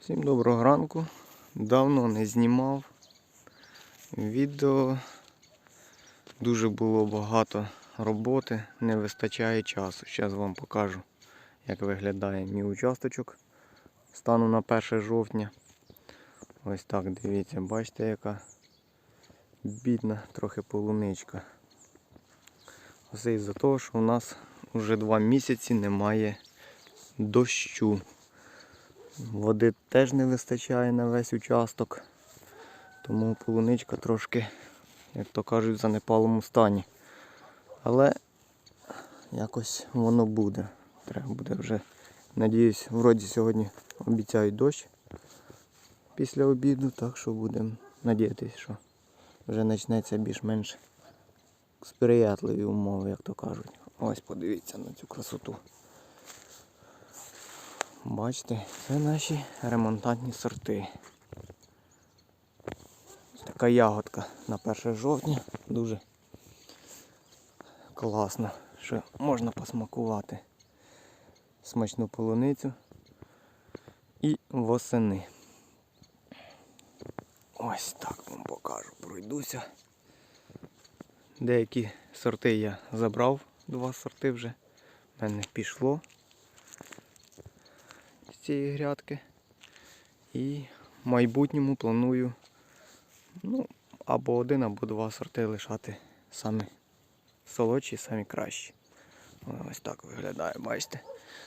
Всім доброго ранку. Давно не знімав відео. Дуже було багато роботи, не вистачає часу. Зараз вам покажу, як виглядає мій участочок. Стану на 1 жовтня. Ось так, дивіться, бачите, яка бідна трохи полуничка. Оце із-за того, що у нас вже два місяці немає дощу. Води теж не вистачає на весь участок. Тому полуничка трошки, як то кажуть, в занепалому стані. Але якось воно буде. Треба буде вже, надіюсь, вроді сьогодні обіцяють дощ після обіду, так що будемо надіятися, що вже почнеться більш-менш сприятливі умови, як то кажуть. Ось подивіться на цю красоту. Бачите, це наші ремонтантні сорти. Така ягодка на 1 жовтня. Дуже класно, що можна посмакувати смачну полуницю і восени. Ось так вам покажу, пройдуся. Деякі сорти я забрав, два сорти вже. В мене пішло цієї грядки. І в майбутньому планую ну, або один, або два сорти лишати самі солодші, самі кращі. Ось так виглядає, бачите.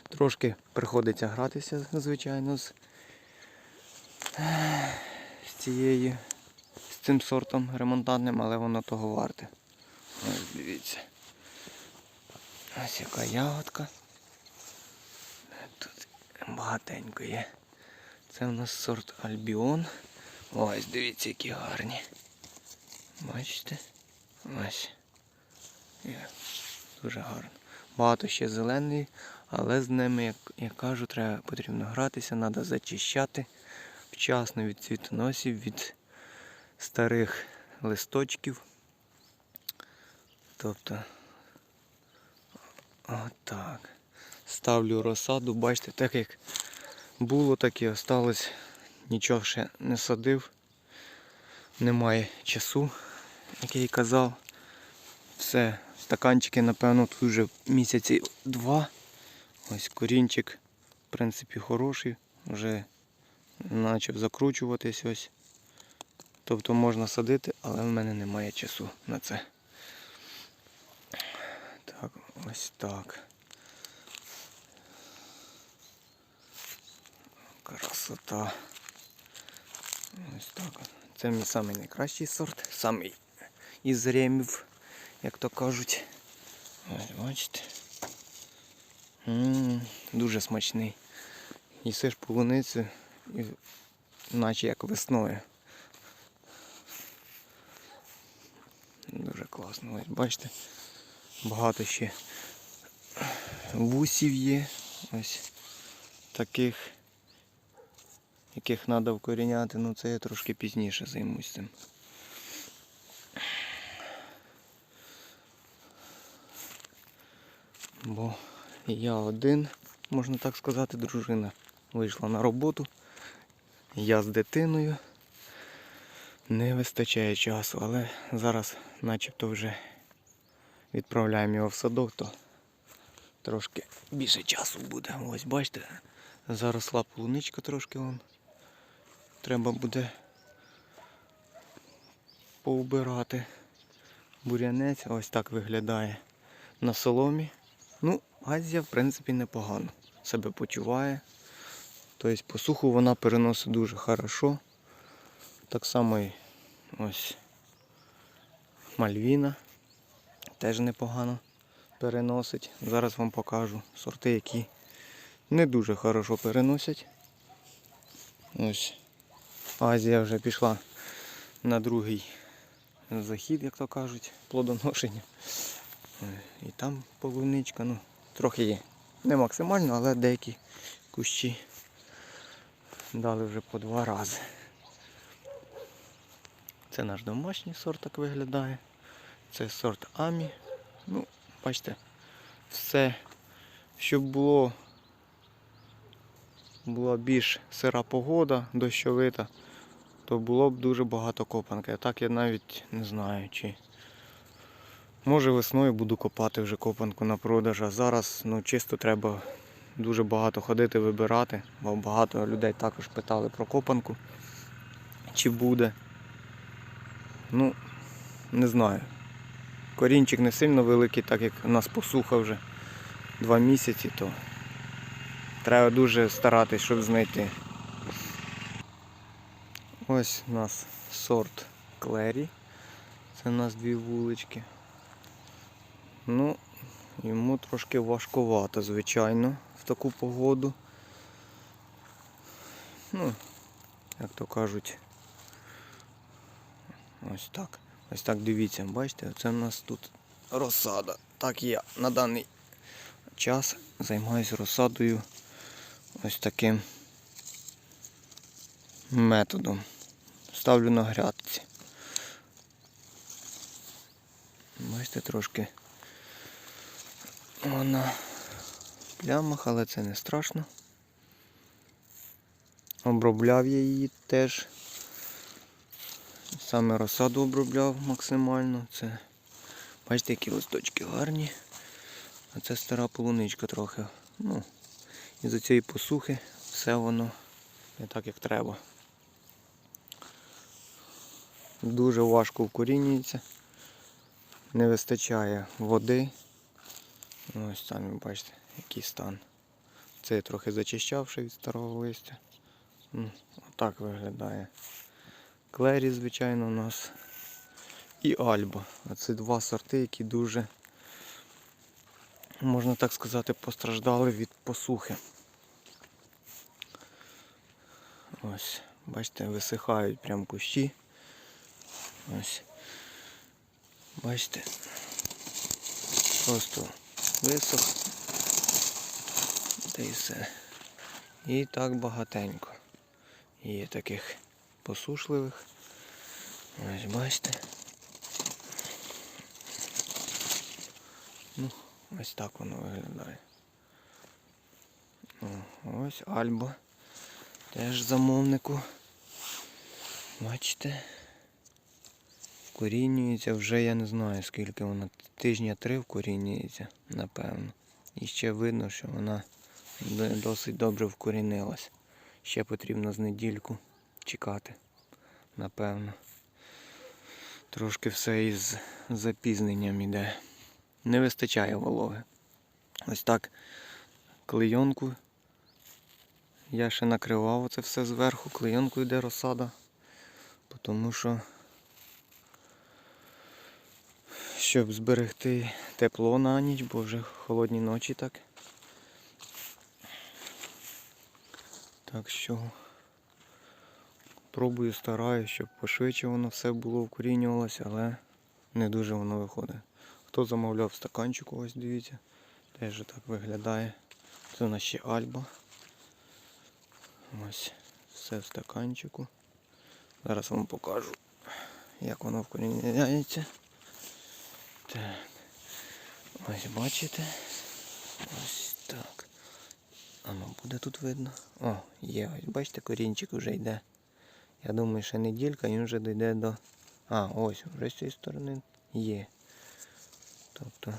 Трошки приходиться гратися, звичайно, з, з цією, з цим сортом ремонтантним, але воно того варте. Ось дивіться. Ось яка ягодка. Багатенько є. Це у нас сорт Альбіон. Ось, дивіться, які гарні. Бачите? Ось. Є. Дуже гарно. Багато ще зелений, але з ними, як я кажу, треба потрібно гратися, треба зачищати вчасно від цвітоносів, від старих листочків. Тобто отак. Ставлю розсаду, бачите, так як було, так і осталось. Нічого ще не садив. Немає часу, як я й казав. Все, стаканчики, напевно, тут вже місяці два. Ось корінчик, в принципі, хороший. Вже почав закручуватись ось. Тобто можна садити, але в мене немає часу на це. Так, ось так. Красота. Ось так. Це мій самий найкращий сорт, самий із ремів, як то кажуть. Ось бачите. М, Дуже смачний. Їсиш полуницю, і наче як весною. Дуже класно. Ось бачите, багато ще вусів є. Ось таких, яких треба вкоріняти, ну це я трошки пізніше займусь цим. Бо я один, можна так сказати, дружина вийшла на роботу. Я з дитиною. Не вистачає часу, але зараз начебто вже відправляємо його в садок, то трошки більше часу буде. Ось бачите, заросла полуничка трошки вон. Треба буде поубирати. Бурянець ось так виглядає на соломі. Ну, Азія, в принципі, непогано себе почуває. Тобто посуху вона переносить дуже хорошо. Так само і ось Мальвіна теж непогано переносить. Зараз вам покажу сорти, які не дуже хорошо переносять. Ось Азія вже пішла на другий захід, як то кажуть, плодоношення. Е, І там полуничка, ну, трохи є. Не максимально, але деякі кущі дали вже по два рази. Це наш домашній сорт так виглядає. Це сорт Амі. Ну, бачите, все, щоб було була більш сира погода, дощовита, то було б дуже багато копанки. А так я навіть не знаю, чи може весною буду копати вже копанку на продаж, а зараз ну, чисто треба дуже багато ходити, вибирати, бо багато людей також питали про копанку, чи буде. Ну, не знаю. Корінчик не сильно великий, так як у нас посуха вже два місяці, то треба дуже старатись, щоб знайти. Ось у нас сорт Клері. Це у нас дві вулички. Ну, йому трошки важкувато, звичайно, в таку погоду. Ну, як то кажуть, ось так. Ось так дивіться, бачите, це в нас тут розсада. Так я на даний час займаюся розсадою ось таким методом. Ставлю на грядці. Бачите, трошки вона плямах, але це не страшно. Обробляв я її теж. Саме розсаду обробляв максимально. Це, бачите, які листочки гарні. А це стара полуничка трохи. Ну, із-за цієї посухи все воно не так, як треба. Дуже важко вкорінюється. Не вистачає води. Ось самі бачите, який стан. Це трохи зачищавши від старого листя. Ну, Отак виглядає. Клері, звичайно, у нас. І Альба. А це два сорти, які дуже, можна так сказати, постраждали від посухи. Ось, бачите, висихають прям кущі. Ось. Бачите. Просто висох. Та і все. І так багатенько. Є таких посушливих. Ось бачите. Ну, ось так воно виглядає. О, ось Альба. Теж замовнику. Бачите. Вкорінюється вже я не знаю скільки вона. Тижня три вкорінюється, напевно. І ще видно, що вона досить добре вкорінилась. Ще потрібно з недільку чекати, напевно. Трошки все із запізненням іде. Не вистачає вологи. Ось так клейонку. Я ще накривав це все зверху, клейонку йде розсада. Тому що щоб зберегти тепло на ніч, бо вже холодні ночі так. Так що пробую, стараюсь, щоб пошвидше воно все було вкорінювалося, але не дуже воно виходить. Хто замовляв стаканчик, ось дивіться, теж так виглядає. Це у нас ще альба. Ось все в стаканчику. Зараз вам покажу, як воно вкоріняється. Так. Ось бачите. Ось так. А ну буде тут видно. О, є, ось бачите, корінчик вже йде. Я думаю, ще неділька він вже дійде до... А, ось, вже з цієї сторони є. Тобто.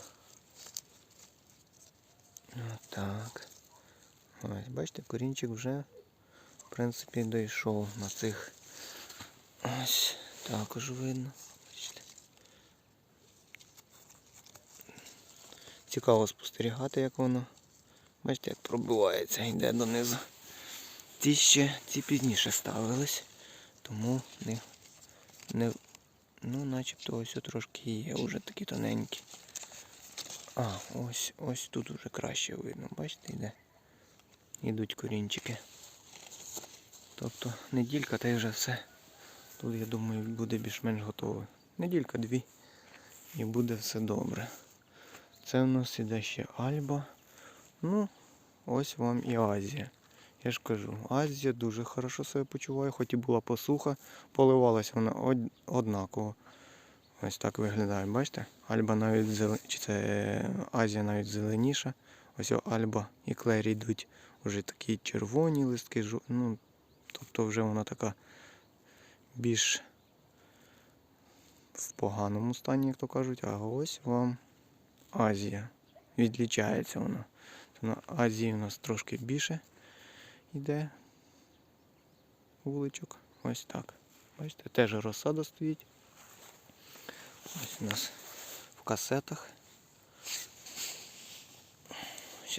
Отак. Ось, бачите, корінчик вже, в принципі, дійшов на цих. Ось, також видно. Цікаво спостерігати, як воно. Бачите, як пробивається, йде донизу. Ці ще, ці пізніше ставились, тому не, не ну начебто ось трошки є, вже такі тоненькі. А, ось ось тут вже краще видно, бачите, йде. Йдуть корінчики. Тобто неділька та й вже все. Тут я думаю буде більш-менш готове. Неділька дві і буде все добре. Це в нас іде ще Альба. Ну, ось вам і Азія. Я ж кажу, Азія дуже хорошо себе почуває, хоч і була посуха, поливалася вона од- однаково. Ось так виглядає, бачите? Альба навіть зелен... чи це Азія навіть зеленіша. Ось Альба і Клері йдуть вже такі червоні листки, ну, тобто вже вона така більш в поганому стані, як то кажуть, а ось вам Азія. Відлічається вона. На Азії у нас трошки більше йде вуличок. Ось так. Бачите, теж розсада стоїть. Ось у нас в касетах.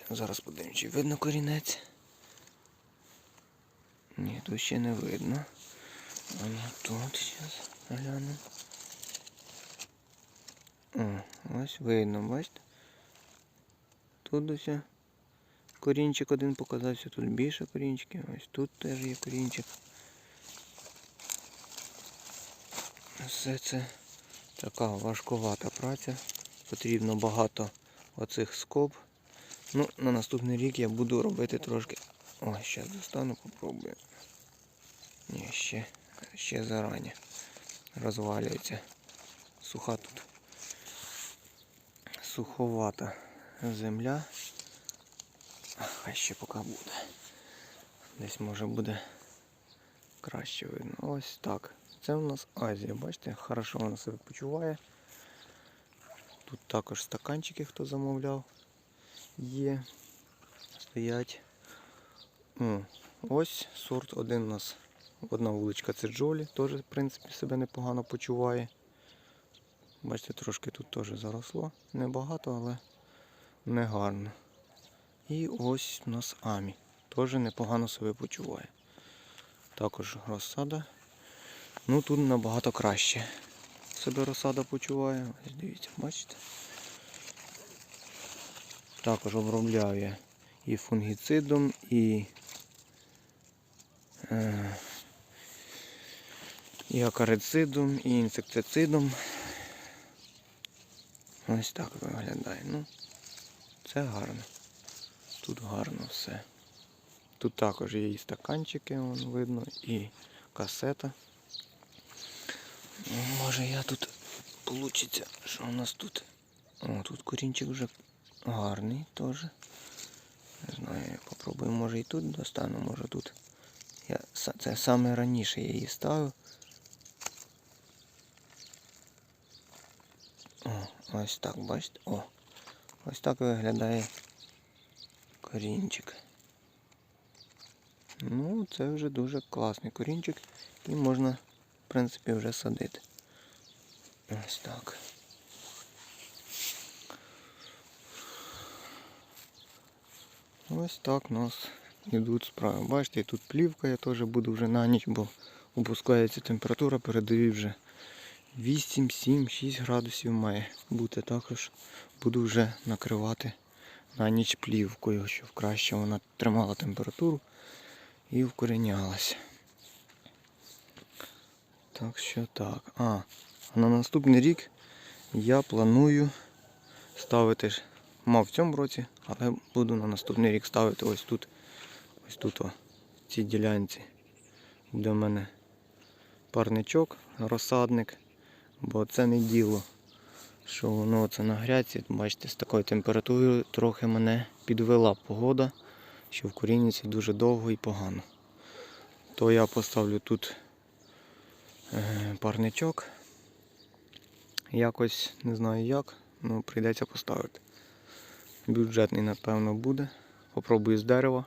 Зараз подивимось, чи видно корінець. Ні, тут ще не видно. А тут зараз глянемо. О, ось видно, бачите? Тут ось корінчик один показався, тут більше корінчиків, ось тут теж є корінчик. Все це така важкувата праця. Потрібно багато оцих скоб. Ну, на наступний рік я буду робити трошки. Ой, зараз достану, попробую. Ні, ще, ще зарані. Розвалюється. Суха тут. Суховата земля. А, Хай ще поки буде. Десь може буде краще видно. Ось так. Це у нас Азія, бачите, хорошо вона себе почуває. Тут також стаканчики, хто замовляв, є. Стоять. Ось сорт один у нас. Одна вуличка це Джолі, теж, в принципі, себе непогано почуває. Бачите, трошки тут теж заросло. Небагато, але не гарно. І ось у нас Амі. Теж непогано себе почуває. Також розсада. Ну тут набагато краще себе розсада почуває. Ось дивіться, бачите? Також обробляю і фунгіцидом, і, і акарицидом, і інсектицидом. Ось так виглядає. Ну, це гарно. Тут гарно все. Тут також є і стаканчики, вон видно, і касета. Може я тут получиться, що у нас тут. О, тут корінчик вже гарний теж. Не знаю, я попробую, може і тут достану, може тут. Я, це саме раніше я її ставив. О, ось так, бачите? О, ось так виглядає корінчик. Ну, це вже дуже класний корінчик і можна, в принципі, вже садити. Ось так. Ось так у нас йдуть справи. Бачите, тут плівка я теж буду вже на ніч, бо опускається температура, передаю вже 8, 7, 6 градусів має бути. Також буду вже накривати на ніч плівкою, щоб краще вона тримала температуру і вкорінялася. Так що так. А на наступний рік я планую ставити мав в цьому році, але буду на наступний рік ставити ось тут. Ось тут о, в цій ділянці. Буде в мене парничок, розсадник, бо це не діло, що воно це на гряці, бачите, з такою температурою трохи мене підвела погода, що вкорінюється дуже довго і погано. То я поставлю тут е, парничок. Якось не знаю як, але прийдеться поставити. Бюджетний, напевно, буде. Попробую з дерева.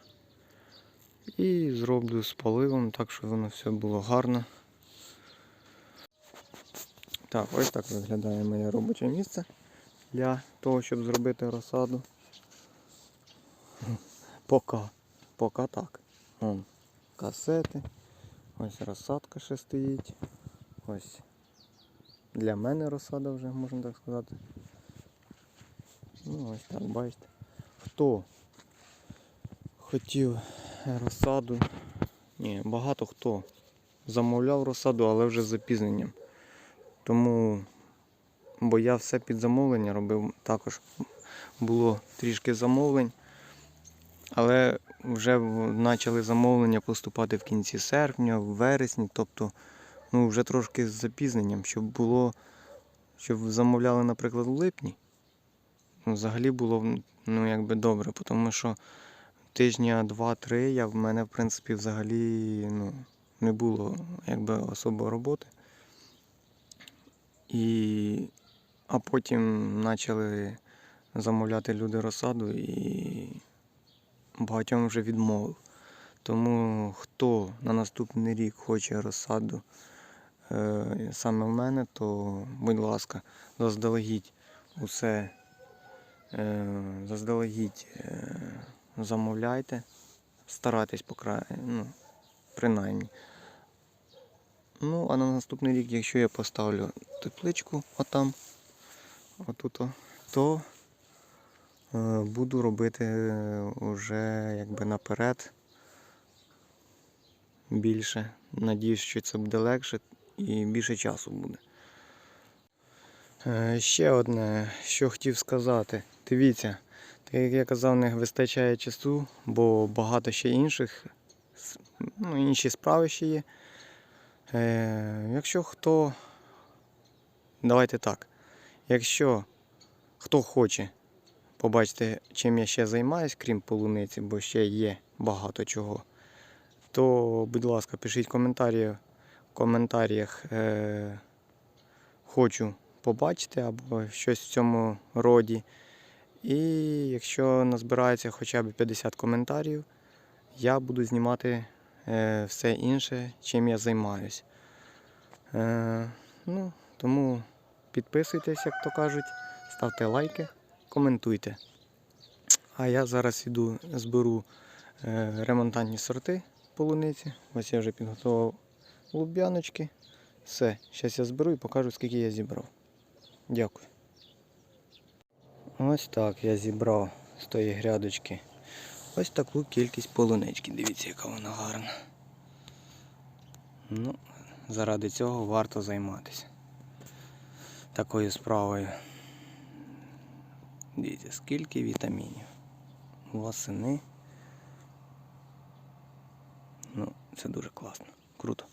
І зроблю з поливом, так щоб воно все було гарно. Так, ось так виглядає моє робоче місце для того, щоб зробити розсаду. Пока. Пока так. Вон касети. Ось розсадка ще стоїть. Ось для мене розсада вже, можна так сказати. Ну ось так, бачите. Хто хотів розсаду, ні, багато хто замовляв розсаду, але вже з запізненням. Тому, бо я все під замовлення робив, також було трішки замовлень, але вже почали замовлення поступати в кінці серпня, в вересні, тобто ну, вже трошки з запізненням, щоб було, щоб замовляли, наприклад, у липні. Ну, взагалі було ну, якби добре, тому що тижня два-три я в мене, в принципі, взагалі ну, не було якби особо роботи. І... А потім почали замовляти люди розсаду і багатьом вже відмовив. Тому хто на наступний рік хоче розсаду е, саме в мене, то будь ласка, заздалегідь усе е, заздалегідь е, замовляйте, старайтесь по край, ну, принаймні. Ну, а на наступний рік, якщо я поставлю тепличку отам, отут, то е, буду робити вже якби наперед більше. Надіюсь, що це буде легше і більше часу буде. Е, Ще одне, що хотів сказати. Дивіться, так як я казав, не вистачає часу, бо багато ще інших, ну, інші справи ще є. Е, якщо хто, давайте так. Якщо хто хоче побачити, чим я ще займаюсь, крім полуниці, бо ще є багато чого, то, будь ласка, пишіть коментарі, в коментарях е, хочу побачити або щось в цьому роді. І якщо назбирається хоча б 50 коментарів, я буду знімати е, все інше, чим я займаюсь. Е, ну, тому підписуйтесь, як то кажуть, ставте лайки, коментуйте. А я зараз іду, зберу е, ремонтантні сорти полуниці. Ось я вже підготував луб'яночки. Все, зараз я зберу і покажу, скільки я зібрав. Дякую. Ось так я зібрав з тої грядочки. Ось таку кількість полунички. Дивіться, яка вона гарна. Ну, заради цього варто займатися такою справою. Дивіться, скільки вітамінів. Восени. Ну, це дуже класно. Круто.